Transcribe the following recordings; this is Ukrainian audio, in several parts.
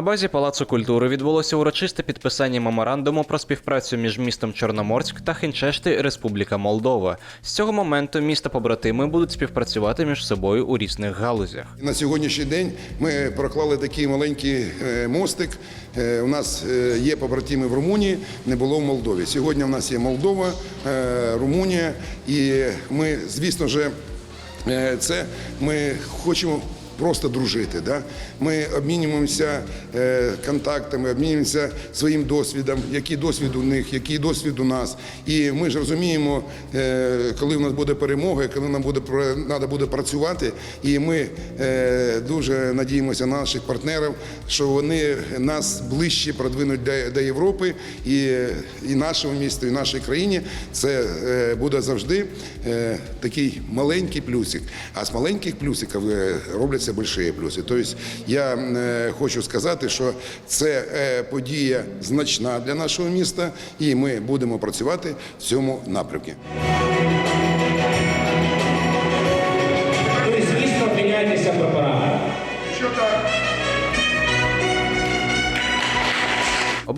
На базі Палацу культури відбулося урочисте підписання меморандуму про співпрацю між містом Чорноморськ та Хинчешти Республіка Молдова. З цього моменту міста побратими будуть співпрацювати між собою у різних галузях. На сьогоднішній день ми проклали такий маленький е, мостик. Е, У нас е, є побратими в Румунії, не було в Молдові. Сьогодні в нас є Молдова, Румунія, і ми, звісно ж, е, це ми хочемо. Просто дружити, да? ми обмінюємося е, контактами, обмінюємося своїм досвідом, який досвід у них, який досвід у нас. І ми ж розуміємо, е, коли в нас буде перемога, коли нам буде треба буде працювати, і ми е, дуже надіємося на наших партнерів, що вони нас ближче продвинуть до, Європи і, і нашому місту, і нашій країні. Це буде завжди такий маленький плюсик. А з маленьких плюсиків е, робляться великі плюси. Тобто я е, хочу сказати, що це е, подія значна для нашого міста, і ми будемо працювати в цьому напрямку. Ви звісно, обміняєтеся прапорами.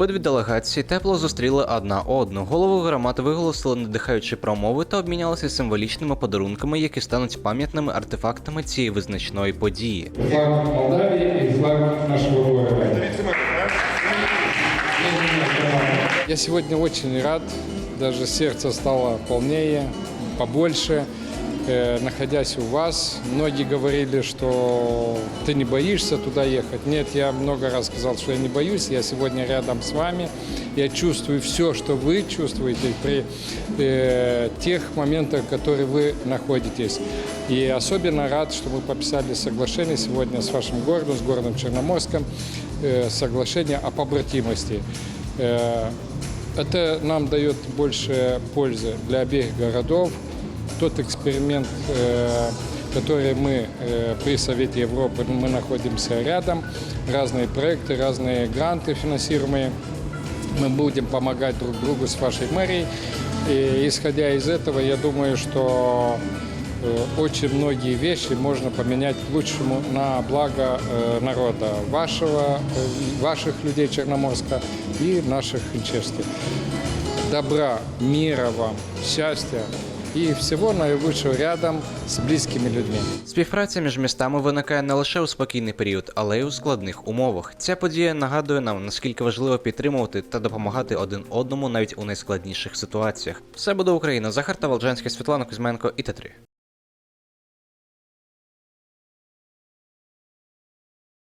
Обидві делегації тепло зустріли одна одну. Голови громад виголосили надихаючі промови та обмінялися символічними подарунками, які стануть пам'ятними артефактами цієї визначної події. флаг флаг города. Я сегодня очень рад, даже сердце стало полнее, побольше, находясь у вас. Многие говорили, что ты не боишься туда ехать. Нет, я много раз сказал, что я не боюсь. Я сегодня рядом с вами. Я чувствую все, что вы чувствуете при э, тех моментах, в которых вы находитесь. И особенно рад, что мы подписали соглашение сегодня с вашим городом, с городом Черноморском, э, соглашение о побратимости. Э, это нам дает больше пользы для обеих городов. Тот эксперимент, э, который мы э, при Совете Европы, мы находимся рядом, разные проекты, разные гранты финансируемые. Мы будем помогать друг другу с вашей мэрией. И исходя из этого, я думаю, что э, очень многие вещи можно поменять к лучшему на благо э, народа вашего, э, ваших людей Черноморска и наших хинчевских. Добра, мира вам, счастья и всього найвищого рядом з близькими людьми. Співпраця між містами виникає не лише у спокійний період, але й у складних умовах. Ця подія нагадує нам, наскільки важливо підтримувати та допомагати один одному навіть у найскладніших ситуаціях. Все буде Україна. Захар Таволжанський, Світлана Кузьменко і Т3.